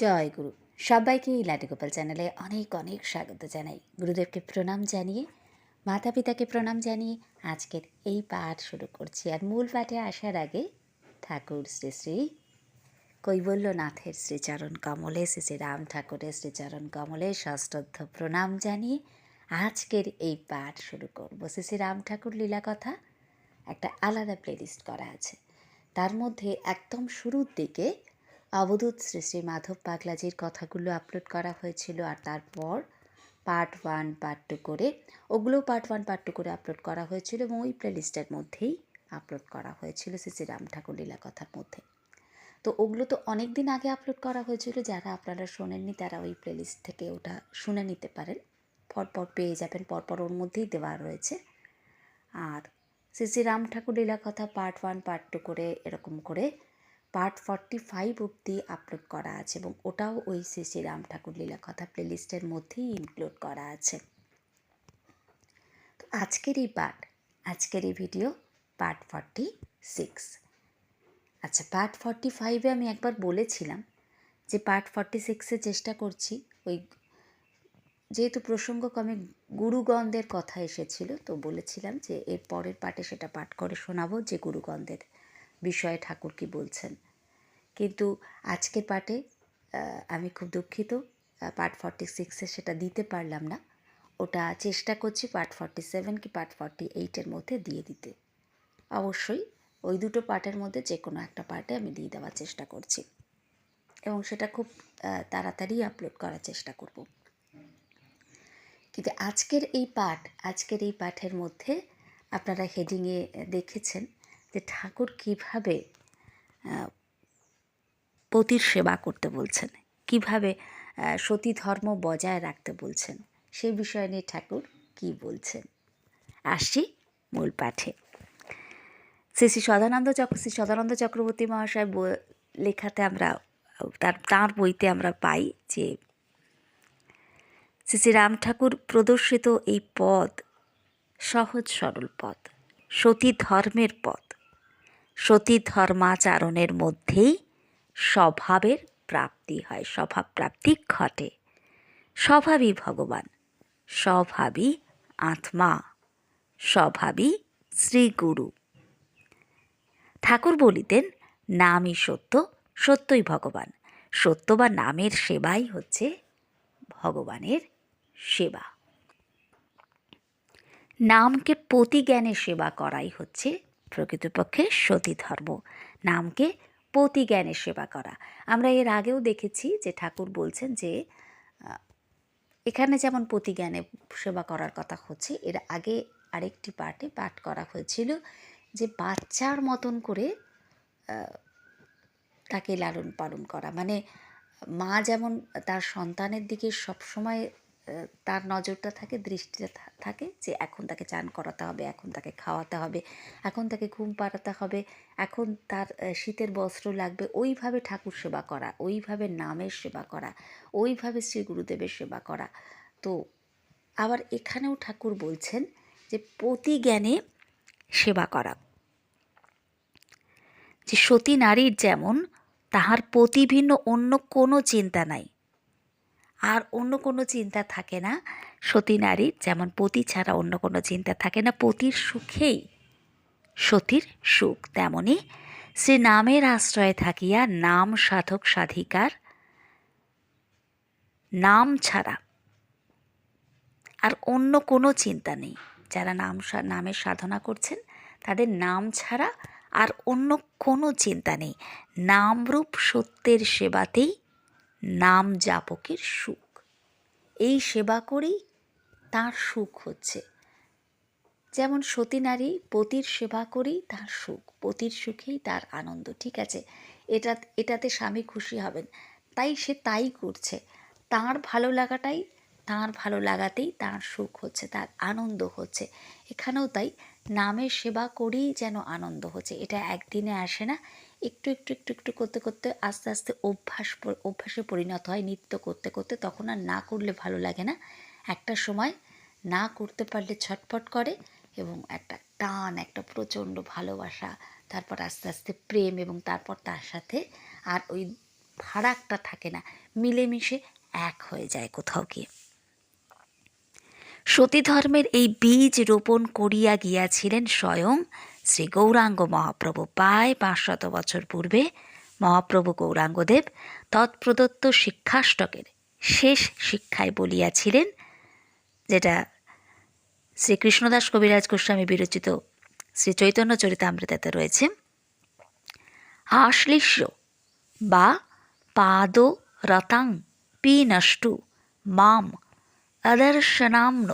জয় গুরু। সবাইকে এই লাটিগোপাল চ্যানেলে অনেক অনেক স্বাগত জানাই। গুরুদেবকে প্রণাম জানিয়ে মাতা পিতাকে প্রণাম জানিয়ে আজকের এই পাঠ শুরু করছি। আর মূল পাঠে আসার আগে ঠাকুর শ্রী শ্রী কৈবল্যনাথের শ্রীচরণ কমলে, শ্রী শ্রী রাম ঠাকুরের শ্রীচরণ কমলে সশ্রদ্ধ প্রণাম জানিয়ে আজকের এই পাঠ শুরু করব। শ্রী শ্রী রাম ঠাকুর লীলা কথা একটা আলাদা প্লেলিস্ট করা আছে। তার মধ্যে একদম শুরুর দিকে অবধূত শ্রী শ্রী মাধব পাগলাজির কথাগুলো আপলোড করা হয়েছিল আর তারপর পার্ট ওয়ান পার্ট টু করে ওগুলো পার্ট ওয়ান পার্ট টু করে আপলোড করা হয়েছিল এবং ওই প্লেলিস্টের মধ্যেই আপলোড করা হয়েছিল শ্রী রাম ঠাকুর লীলা কথার মধ্যে। তো ওগুলো তো অনেক দিন আগে আপলোড করা হয়েছিল, যারা আপনারা শোনেননি তারা ওই প্লেলিস্ট থেকে ওটা শুনে নিতে পারেন। পরপর পেয়ে যাবেন, পরপর ওর মধ্যেই দেওয়া রয়েছে। আর শ্রী শ্রী রাম ঠাকুর লীলা কথা পার্ট ওয়ান পার্ট টু করে এরকম করে পার্ট ফর্টি ফাইভ অবধি আপলোড করা আছে এবং ওটাও ওই শ্রী শ্রী রাম ঠাকুর লীলা কথা প্লেলিস্টের মধ্যেই ইনক্লুড করা আছে। তো আজকের এই পার্ট, আজকের এই ভিডিও পার্ট ফর্টি সিক্স। আচ্ছা পার্ট ফর্টি ফাইভে আমি একবার বলেছিলাম যে পার্ট ফর্টি সিক্সে চেষ্টা করছি, ওই যেহেতু প্রসঙ্গক্রমে গুরুগন্ধের কথা এসেছিল, তো বলেছিলাম যে এর পরের পার্টে সেটা পাঠ করে শোনাবো যে গুরুগন্ধের বিষয়ে ঠাকুর কি বলছেন। কিন্তু আজকের পার্টে আমি খুব দুঃখিত। পার্ট ফর্টি সিক্সে সেটা দিতে পারলাম না। ওটা চেষ্টা করছি পার্ট ফর্টি সেভেন কি পার্ট ফর্টি এইটের মধ্যে দিয়ে দিতে। অবশ্যই ওই দুটো পার্টের মধ্যে যে কোনো একটা পার্টে আমি দিয়ে দেওয়ার চেষ্টা করছি। এবং সেটা খুব তাড়াতাড়ি আপলোড করার চেষ্টা করব। কিন্তু আজকের এই পাঠ, আজকের এই পাঠের মধ্যে আপনারা হেডিংয়ে দেখেছেন যে ঠাকুর কীভাবে পতির সেবা করতে বলছেন। কীভাবে সতী ধর্ম বজায় রাখতে বলছেন? সে বিষয় নিয়ে ঠাকুর কি বলছেন? আসছি মূল পাঠে। শ্রী শ্রী সদানন্দ চক্র, শ্রী সদানন্দ চক্রবর্তী মহাশয় লেখাতে আমরা, তার, তাঁর বইতে আমরা পাই যে, শ্রী শ্রী রাম ঠাকুর প্রদর্শিত এই পদ সহজ সরল পথ সতী ধর্মের পথ সতী ধর্মাচরণের মধ্যেই স্বভাবের প্রাপ্তি হয়, স্বভাব প্রাপ্তি ঘটে। স্বভাবই ভগবান, স্বভাবই আত্মা, স্বভাবই শ্রীগুরু। ঠাকুর বলিতেন, নামই সত্য, সত্যই ভগবান। সত্য বা নামের সেবাই হচ্ছে ভগবানের সেবা। নামকে প্রতিজ্ঞানে সেবা করাই হচ্ছে প্রকৃতপক্ষে সতী ধর্ম। নামকে প্রতিজ্ঞানে সেবা করা। আমরা এর আগেও দেখেছি যে ঠাকুর বলছেন যে এখানে যেমন প্রতিজ্ঞানে সেবা করার কথা হচ্ছে, এর আগে আরেকটি পাঠে পাঠ করা হয়েছিল যে বাচ্চার মতন করে তাকে লালন পালন করা। মানে মা যেমন তার সন্তানের দিকে সবসময় তার নজরটা থাকে দৃষ্টিতে থাকে যে এখন তাকে চান করাতে হবে, এখন তাকে খাওয়াতে হবে, এখন তাকে ঘুম পাড়াতে হবে, এখন তার শীতের বস্ত্র লাগবে, ওইভাবে ঠাকুর সেবা করা, ওইভাবে নামের সেবা করা, ওইভাবে শ্রী গুরুদেবের সেবা করা। তো আবার এখানেও ঠাকুর বলছেন যে প্রতি জ্ঞানে সেবা করা। যে সতী নারীর যেমন, তাহার প্রতিভিন্ন অন্য কোনো চিন্তা নাই। আর অন্য কোনো চিন্তা থাকে না। সতী নারীর যেমন পতি ছাড়া অন্য কোনো চিন্তা থাকে না, পতির সুখেই সতীর সুখ তেমনি সে নামের আশ্রয়ে থাকিয়া নাম সাধক সাধিকার, নাম ছাড়া আর অন্য কোনো চিন্তা নেই। যারা নাম নামের সাধনা করছেন, তাদের নাম ছাড়া আর অন্য কোনো চিন্তা নেই। নামরূপ সত্যের সেবাতেই নাম জাপকের সুখ। এই সেবা করেই তার সুখ হচ্ছে। যেমন সতী নারী পতির সেবা করেই তার সুখ, পতির সুখেই তার আনন্দ, ঠিক আছে? এটা, এটাতে স্বামী খুশি হবেন। তাই সে তাই করছে। তার ভালো লাগাটাই, তার ভালো লাগাতেই তার সুখ হচ্ছে, তার আনন্দ হচ্ছে। এখানেও তাই, নামের সেবা করেই যেন আনন্দ হচ্ছে। এটা একদিনে আসে না একটু একটু একটু একটু করতে করতে আস্তে আস্তে অভ্যাস অভ্যাসে পরিণত হয় নৃত্য করতে করতে। তখন আর না করলে ভালো লাগে না। একটা সময় না করতে পারলে ছটফট করে এবং একটা টান, একটা প্রচণ্ড ভালোবাসা, তারপর আস্তে আস্তে প্রেম এবং তারপর তার সাথে আর ওই ফারাকটা থাকে না, মিলেমিশে এক হয়ে যায় কোথাও গিয়ে। সতী ধর্মের এই বীজ রোপণ করিয়া গিয়াছিলেন স্বয়ং শ্রী গৌরাঙ্গ মহাপ্রভু প্রায় পাঁচশত বছর পূর্বে মহাপ্রভু গৌরাঙ্গদেব তৎপ্রদত্ত শিক্ষাষ্টকের শেষ শিক্ষায় বলিয়াছিলেন, যেটা শ্রীকৃষ্ণদাস কবিরাজ গোস্বামী বিরচিত শ্রী চৈতন্য চরিতামৃতাতে রয়েছে। আশ্লিষ্য বা পাদ রতাং পিনষ্টু মাম অদর্শনাম্ন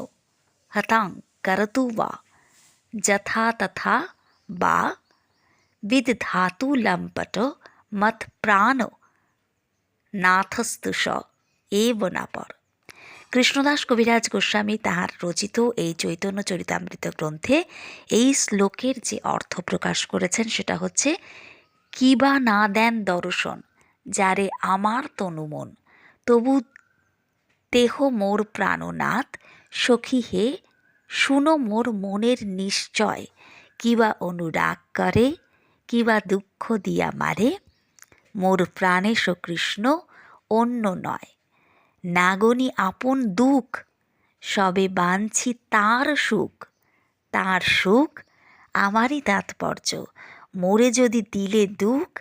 হতাং করতু বা যথা তথা বা বিদধাতু লম্পট মত প্রাণ নাথস্তুষ এব নাপর কৃষ্ণদাস কবিরাজ গোস্বামী তাহার রচিত এই চৈতন্য চরিতামৃত গ্রন্থে এই শ্লোকের যে অর্থ প্রকাশ করেছেন সেটা হচ্ছে, কিবা না দেন দর্শন যারে আমার তনুমন তবু দেহ মোর প্রাণনাথ সখী হে, শুনো মোর মনের নিশ্চয় কিবা অনুরাগ করে, কিবা দুঃখ দিয়া মারে, মোর প্রাণে কৃষ্ণ অন্য নয়। নাগনি আপন দুঃখ, সবে বাঞ্ছি তার সুখ। তার সুখ আমারই তাৎপর্য, মোরে যদি দিলে দুঃখ,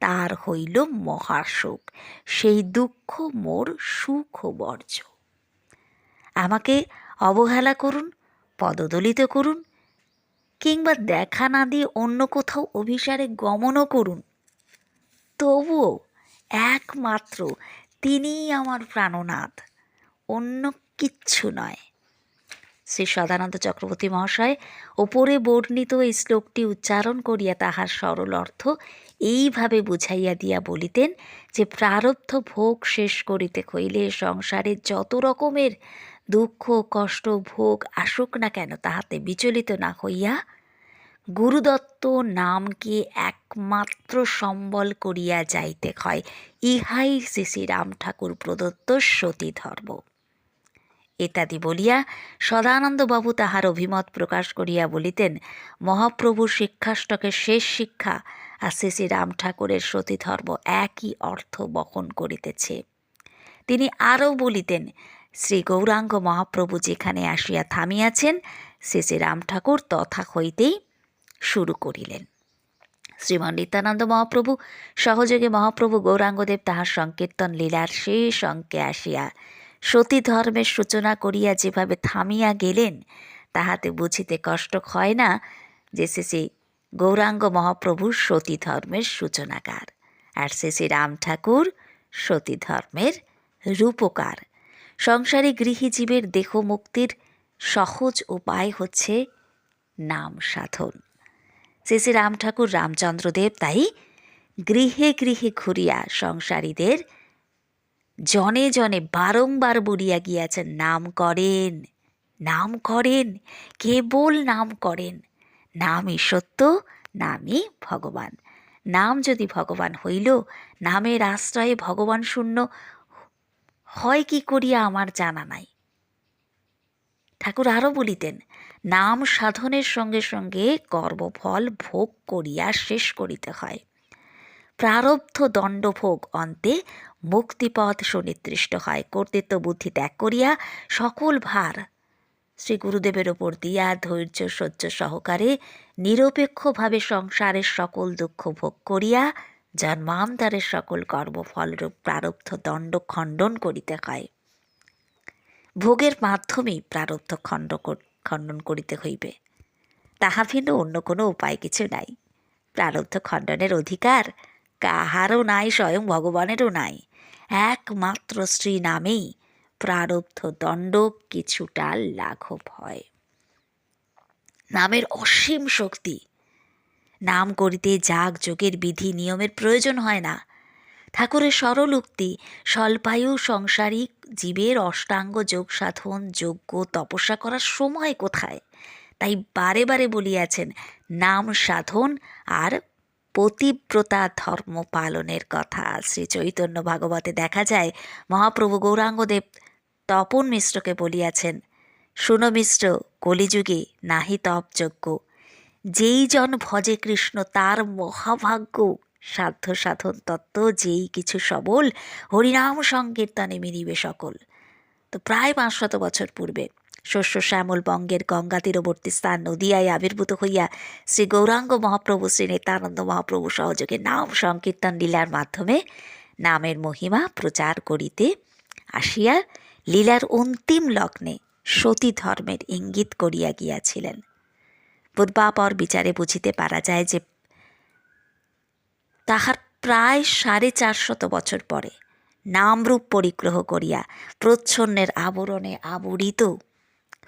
তার হইল মহাসুখ। সেই দুঃখ মোর সুখ বর্জ্য আমাকে অবহেলা করুন, পদদলিত করুন কিংবা দেখা না দিয়ে অন্য কোথাও অভিসারে গমনও করুন। তবুও একমাত্র তিনিই আমার প্রাণনাথ, অন্য কিচ্ছু নয়। শ্রী সদানন্দ চক্রবর্তী মহাশয় ওপরে বর্ণিত এই শ্লোকটি উচ্চারণ করিয়া তাহার সরল অর্থ এইভাবে বুঝাইয়া দিয়া বলিতেন যে, প্রারব্ধ ভোগ শেষ করিতে হইলে সংসারে যত রকমের দুঃখ, কষ্ট, ভোগ, আসুক না কেন তাহাতে বিচলিত না হইয়া গুরুদত্ত নামকে একমাত্র সম্বল করিয়া যাইতে হয়। ইহাই শ্রী শ্রীরাম ঠাকুর প্রদত্ত সতী ধর্ম ইত্যাদি বলিয়া সদানন্দবাবু তাহার অভিমত প্রকাশ করিয়া বলিতেন, মহাপ্রভুর শিক্ষাষ্টকের শেষ শিক্ষা আর শ্রী শ্রী রাম ঠাকুরের সতীধর্ম একই অর্থ বহন করিতেছে। তিনি আরও বলিতেন শ্রী গৌরাঙ্গ মহাপ্রভু যেখানে আসিয়া থামিয়াছেন শ্রী রাম ঠাকুর তথা হইতেই শুরু করিলেন। শ্রীমন নিত্যানন্দ মহাপ্রভু, সহযোগে মহাপ্রভু গৌরাঙ্গদেব তাহার সংকীর্তন লীলার শেষ অঙ্কে আসিয়া সতী ধর্মের সূচনা করিয়া যেভাবে থামিয়া গেলেন, তাহাতে বুঝিতে কষ্ট হয় না যে শ্রী গৌরাঙ্গ মহাপ্রভুর সতী ধর্মের সূচনাকার, আর শ্রী রাম ঠাকুর সতী ধর্মের রূপকার। সংসারী গৃহীজীবের দেহ মুক্তির সহজ উপায় হচ্ছে নাম সাধন। শ্রী শ্রী রাম ঠাকুর, রামচন্দ্রদেব তাই গৃহে গৃহে ঘুরিয়া সংসারীদের জনে জনে বারংবার বলিয়া গিয়াছেন, নাম করেন নাম করেন, কেবল নাম করেন। নামই সত্য, নামই ভগবান। নাম যদি ভগবান হইল, নামের আশ্রয়ে ভগবান শূন্য হয় কি করিয়া আমার জানা নাই। ঠাকুর আরও বলিতেন, নাম সাধনের সঙ্গে সঙ্গে কর্মফল ভোগ করিয়া শেষ করিতে হয়। প্রারব্ধ দণ্ডভোগ অন্তে মুক্তিপথ সুনির্দিষ্ট হয়। কর্তৃত্ব বুদ্ধি ত্যাগ করিয়া সকল ভার শ্রী গুরুদেবের ওপর দিয়া ধৈর্য, সহ্য সহকারে নিরপেক্ষভাবে সংসারের সকল দুঃখ ভোগ করিয়া জন্মান্তরের সকল কর্মফলরূপ প্রারব্ধ দণ্ড খণ্ডন করিতে হয়। ভোগের মাধ্যমেই প্রারব্ধ খণ্ড খণ্ডন করিতে হইবে। তাহা ভিন্ন অন্য কোনো উপায় কিছু নাই। প্রারব্ধ খণ্ডনের অধিকার কাহারও নাই, স্বয়ং ভগবানেরও নাই। একমাত্র শ্রী নামেই প্রারব্ধ দণ্ড কিছুটা লাঘব হয়। নামের অসীম শক্তি নাম করিতে যাগ যোগের বিধি নিয়মের প্রয়োজন হয় না। ঠাকুরের সরল উক্তি স্বল্পায়ু সংসারিক জীবের অষ্টাঙ্গ যোগ সাধন যোগ্য তপস্যা করার সময় কোথায়? তাই বারে বারে বলিয়াছেন, নাম সাধন আর পতিব্রতা ধর্ম পালনের কথা। শ্রী চৈতন্য ভাগবতে দেখা যায়, মহাপ্রভু গৌরাঙ্গদেব তপন মিশ্রকে বলিয়াছেন, শুনো মিশ্র, কলিযুগে নাহি তপযোগ্য যেই জন ভজে কৃষ্ণ তার মহাভাগ্য, সাধ্য সাধন তত্ত্ব, যেই কিছু সবল, হরিনাম সংকীর্তনে মিলিবে সকল। তো প্রায় পাঁচশত বছর পূর্বে শস্য শ্যামল বঙ্গের গঙ্গা তীরবর্তী স্থান নদিয়ায় আবির্ভূত হইয়া শ্রী গৌরাঙ্গ মহাপ্রভু, শ্রী নিত্যানন্দ মহাপ্রভু সহযোগে নাম সংকীর্তন লীলার মাধ্যমে নামের মহিমা প্রচার করিতে আসিয়া লীলার অন্তিম লগ্নে সতী ধর্মের ইঙ্গিত করিয়া গিয়াছিলেন। পূর্বাপর বিচারে বুঝিতে পারা যায় যে তাহার প্রায় সাড়ে চারশত বছর পরে নামরূপ পরিগ্রহ করিয়া প্রচ্ছন্নের আবরণে আবরিত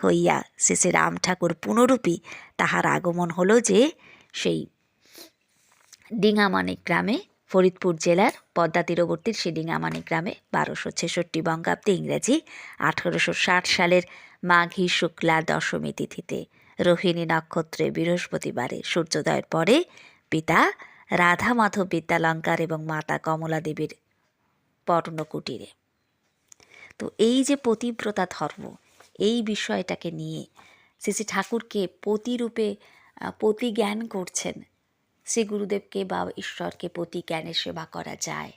হইয়া শেষে রাম ঠাকুর পুনরূপী তাহার আগমন হলো যে সেই ডিঙামানিক গ্রামে ফরিদপুর জেলার পদ্মা তীরবর্তী সেই ডিঙামানিক গ্রামে বারোশো ছেষট্টি বঙ্গাব্দে ইংরেজি আঠারোশো ষাট সালের মাঘী শুক্লা দশমী তিথিতে রোহিণী নক্ষত্রে বৃহস্পতিবারে সূর্যোদয়ের পরে পিতা রাধা মাধব বিদ্যালঙ্কার এবং মাতা কমলা দেবীর পর্ণকুটিরে তো এই যে পতিব্রতা ধর্ম, এই বিষয়টাকে নিয়ে শ্রী শ্রী ঠাকুরকে পতিরূপে পতি জ্ঞান করছেন, শ্রী গুরুদেবকে বা ঈশ্বরকে পতি জ্ঞানের সেবা করা যায়।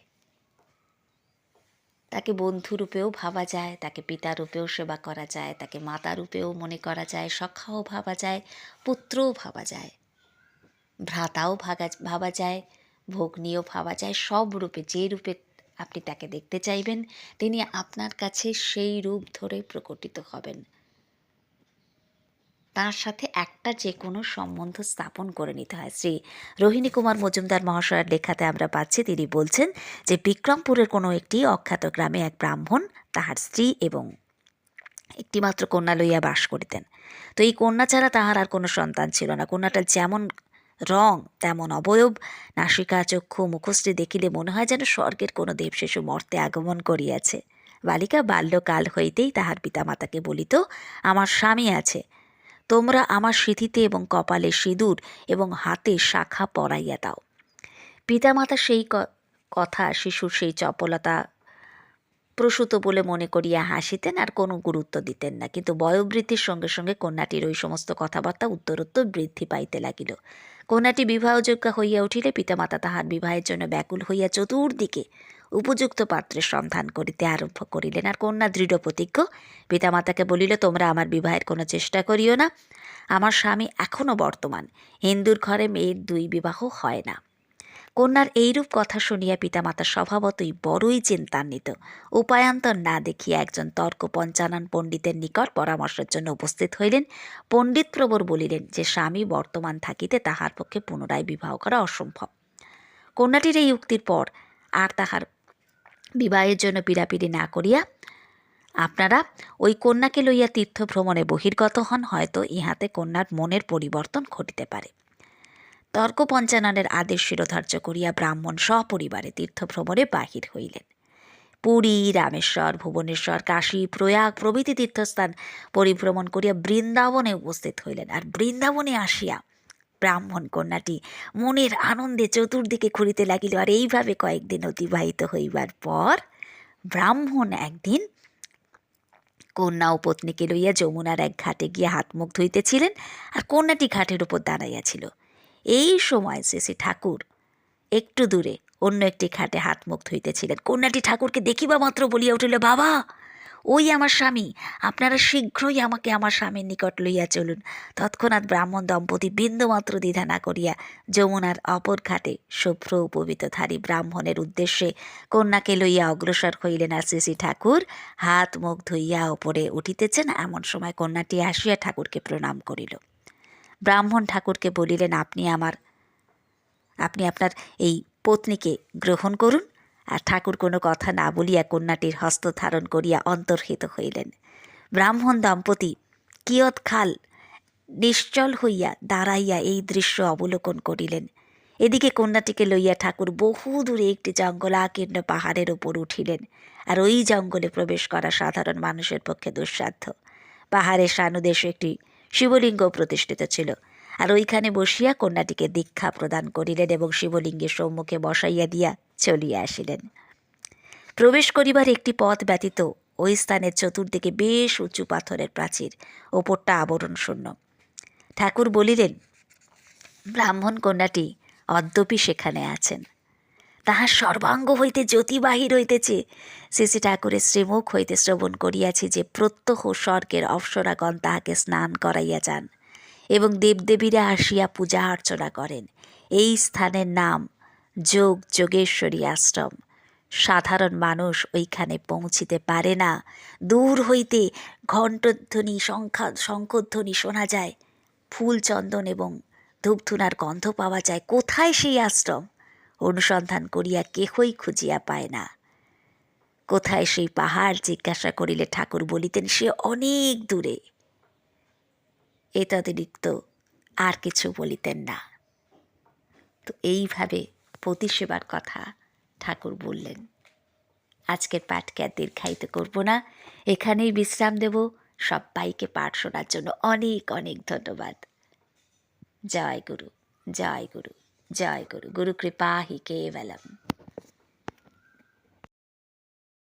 তাকে বন্ধুরূপেও ভাবা যায়, তাকে পিতারূপেও সেবা করা যায়, তাকে মাতারূপেও মনে করা যায়, সখাও ভাবা যায়, পুত্রও ভাবা যায়। ভ্রাতাও ভাগা, ভাবা যায়, ভগ্নীও ভাবা যায়, সব রূপে, যে রূপে আপনি তাকে দেখতে চাইবেন, তিনি আপনার কাছে সেই রূপ ধরে প্রকটিত হবেন। তার সাথে একটা যে কোনো সম্বন্ধ স্থাপন করে নিতে হয়। শ্রী রোহিণী কুমার মজুমদার মহাশয়ের লেখাতে আমরা পাচ্ছি, তিনি বলছেন যে বিক্রমপুরের কোনো একটি অখ্যাত গ্রামে এক ব্রাহ্মণ তাহার স্ত্রী এবং একটিমাত্র কন্যা লইয়া বাস করিতেন। তো এই কন্যা ছাড়া তাহার আর কোনো সন্তান ছিল না। কন্যাটার যেমন রং, তেমন অবয়ব, নাসিকা, চক্ষু, মুখশ্রী দেখিলে মনে হয় যেন স্বর্গের কোনো দেবশিশু মর্তে আগমন করিয়াছে। বালিকা বাল্যকাল হইতেই তাহার পিতামাতাকে বলিত, আমার স্বামী আছে তোমরা আমার সিঁথিতে এবং কপালে সিঁদুর এবং হাতে শাখা পরাইয়া দাও। পিতামাতা সেই কথা শিশুর সেই চপলতা প্রসূত বলে মনে করিয়া হাসিতেন আর কোনো গুরুত্ব দিতেন না। কিন্তু বয়োবৃদ্ধির সঙ্গে সঙ্গে কন্যাটির ওই সমস্ত কথাবার্তা উত্তরোত্তর বৃদ্ধি পাইতে লাগিল। কন্যাটি বিবাহযোগ্য হইয়া উঠিলে পিতামাতা তাহার বিবাহের জন্য ব্যাকুল হইয়া চতুর্দিকে উপযুক্ত পাত্রের সন্ধান করিতে আরম্ভ করিলেন। আর কন্যা দৃঢ় প্রতিজ্ঞ, পিতামাতাকে বলিল, তোমরা আমার বিবাহের কোনো চেষ্টা করিও না। আমার স্বামী এখনও বর্তমান। হিন্দুর ঘরে মেয়ের দুই বিবাহ হয় না। কন্যার এইরূপ কথা শুনিয়া পিতামাতা স্বভাবতই বড়ই চিন্তান্বিত। উপায়ান্তর না দেখিয়া একজন তর্ক পঞ্চানন পণ্ডিতের নিকট পরামর্শের জন্য উপস্থিত হইলেন। পণ্ডিত প্রবর বলিলেন, যে স্বামী বর্তমান থাকিতে তাহার পক্ষে পুনরায় বিবাহ করা অসম্ভব। কন্যাটির এই উক্তির পর আর তাহার বিবাহের জন্য পীড়াপিড়ি না করিয়া আপনারা ওই কন্যাকে লইয়া তীর্থ ভ্রমণে বহির্গত হন, হয়তো ইহাতে কন্যার মনের পরিবর্তন ঘটিতে পারে। তর্ক পঞ্চাননের আদেশ শিরোধার্য করিয়া ব্রাহ্মণ সপরিবারে তীর্থভ্রমণে বাহির হইলেন। পুরী, রামেশ্বর, ভুবনেশ্বর, কাশী, প্রয়াগ প্রভৃতি তীর্থস্থান পরিভ্রমণ করিয়া বৃন্দাবনে উপস্থিত হইলেন। আর বৃন্দাবনে আসিয়া ব্রাহ্মণ কন্যাটি মনের আনন্দে চতুর্দিকে ঘুরিতে লাগিল আর এইভাবে কয়েকদিন অতিবাহিত হইবার পর ব্রাহ্মণ একদিন কন্যা ও পত্নীকে লইয়া যমুনার এক ঘাটে গিয়ে হাত মুখ ধুইতেছিলেন আর কন্যাটি ঘাটের উপর দাঁড়াইয়াছিল। এই সময় শ্রী ঠাকুর একটু দূরে অন্য একটি ঘাটে হাত মুখ ধুইতেছিলেন। কন্যাটি ঠাকুরকে দেখিবা মাত্র বলিয়া উঠিল, বাবা ওই আমার স্বামী। আপনারা শীঘ্রই আমাকে আমার স্বামীর নিকট লইয়া চলুন। তৎক্ষণাৎ ব্রাহ্মণ দম্পতি বিন্দুমাত্র দ্বিধা না করিয়া যমুনার অপর ঘাটে শুভ্র উপবিতধারী ব্রাহ্মণের উদ্দেশ্যে কন্যাকে লইয়া অগ্রসর হইলেন আর শ্রী ঠাকুর। হাত মুখ ধুইয়া ওপরে উঠিতেছেন, এমন সময় কন্যাটি আসিয়া ঠাকুরকে প্রণাম করিল। ব্রাহ্মণ ঠাকুরকে বলিলেন, আপনি আমার, আপনি আপনার এই পত্নীকে গ্রহণ করুন। আর ঠাকুর কোনো কথা না বলিয়া কন্যাটির হস্ত ধারণ করিয়া অন্তর্হিত হইলেন। ব্রাহ্মণ দম্পতি কিয়ৎ খাল নিশ্চল হইয়া দাঁড়াইয়া এই দৃশ্য অবলোকন করিলেন। এদিকে কন্যাটিকে লইয়া ঠাকুর বহু দূরে একটি জঙ্গল আকীর্ণ পাহাড়ের ওপর উঠিলেন আর ওই জঙ্গলে প্রবেশ করা সাধারণ মানুষের পক্ষে দুঃসাধ্য। পাহাড়ের সানুদেশে একটি শিবলিঙ্গ প্রতিষ্ঠিত ছিল। আর ওইখানে বসিয়া কন্যাটিকে দীক্ষা প্রদান করিলেন এবং শিবলিঙ্গের সম্মুখে বসাইয়া দিয়া চলিয়া আসিলেন। প্রবেশ করিবার একটি পথ ব্যতীত ওই স্থানের চতুর্দিকে বেশ উঁচু পাথরের প্রাচীর, ওপরটা আবরণ শূন্য। ঠাকুর বলিলেন, ব্রাহ্মণ কন্যাটি অদ্যপি সেখানে আছেন। তাহার সর্বাঙ্গ হইতে জ্যোতি বাহির হইতেছে। শ্রী ঠাকুরের শ্রীমুখ হইতে শ্রবণ করিয়াছি যে প্রত্যহ স্বর্গের অপ্সরাগণ তাহাকে স্নান করাইয়া যান। এবং দেবদেবীরা আসিয়া পূজা অর্চনা করেন। এই স্থানের নাম যোগ যোগেশ্বরী আশ্রম। সাধারণ মানুষ ওইখানে পৌঁছিতে পারে না। দূর হইতে ঘণ্টধ্বনি সংখ্যা শঙ্খধ্বনি শোনা যায়। ফুল চন্দন এবং ধূপধুনার গন্ধ পাওয়া যায়। কোথায় সেই আশ্রম? অনুসন্ধান করিয়া কেহই খুঁজিয়া পায় না। কোথায় সেই পাহাড়? জিজ্ঞাসা করিলে ঠাকুর বলিতেন, সে অনেক দূরে। এতদিরিক্ত আর কিছু বলিতেন না। তো এইভাবে প্রতিসেবার কথা ঠাকুর বললেন। আজকের পাঠকে আর দীর্ঘায়িত করব না? এখানেই বিশ্রাম দেব। সবাইকে পাঠ শোনার জন্য অনেক অনেক ধন্যবাদ। জয় গুরু জয় গুরু জয় গুরু। গুরু কৃপা হি কেবলম।